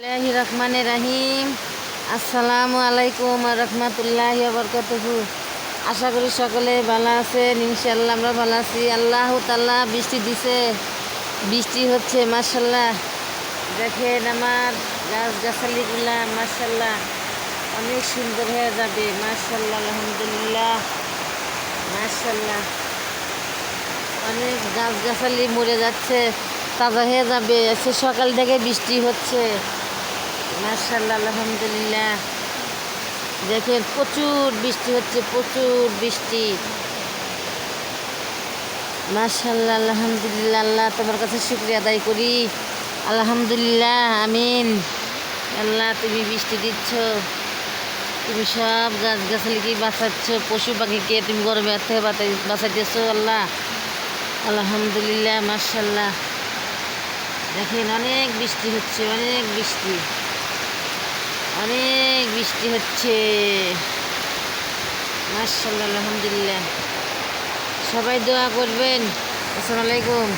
রহমানির রাহিম। আসসালামু আলাইকুম রহমতুল্লাহ বরকতহু। আশা করি সকলে ভালো আছেন ইনশাল্লাহ আমরা ভালো আছি। আল্লাহ তাল্লাহ বৃষ্টি দিছে, বৃষ্টি হচ্ছে মার্শাল্লাহ দেখেন আমার গাছ গাছালিগুলা মার্শাল্লাহ অনেক সুন্দর হয়ে যাবে মার্শাল্লাহ আলহামদুলিল্লাহ মার্শাল্লাহ অনেক গাছ গাছালি মরে যাচ্ছে, তাজা হয়ে যাবে। সকাল থেকে বৃষ্টি হচ্ছে। মার্শাল্লাহ আলহামদুলিল্লাহ। দেখেন প্রচুর বৃষ্টি হচ্ছে, প্রচুর বৃষ্টি। মার্শাল্লাহ আলহামদুলিল্লাহ, আল্লাহ তোমার কাছে শুক্রিয়া আদায় করি। আলহামদুলিল্লাহ, আমিন। আল্লাহ তুমি বৃষ্টি দিচ্ছ। তুমি সব গাছ গাছালিকে বাঁচাচ্ছ, পশু পাখিকে তুমি গরমে থেকে বাঁচাইতেছ আল্লাহ। আলহামদুলিল্লাহ মার্শাল্লাহ দেখেন অনেক বৃষ্টি হচ্ছে, অনেক বৃষ্টি। অনেক বৃষ্টি হচ্ছে। মার্শাল্লাহ আলহামদুলিল্লাহ। সবাই দোয়া করবেন। আসসালামু আলাইকুম।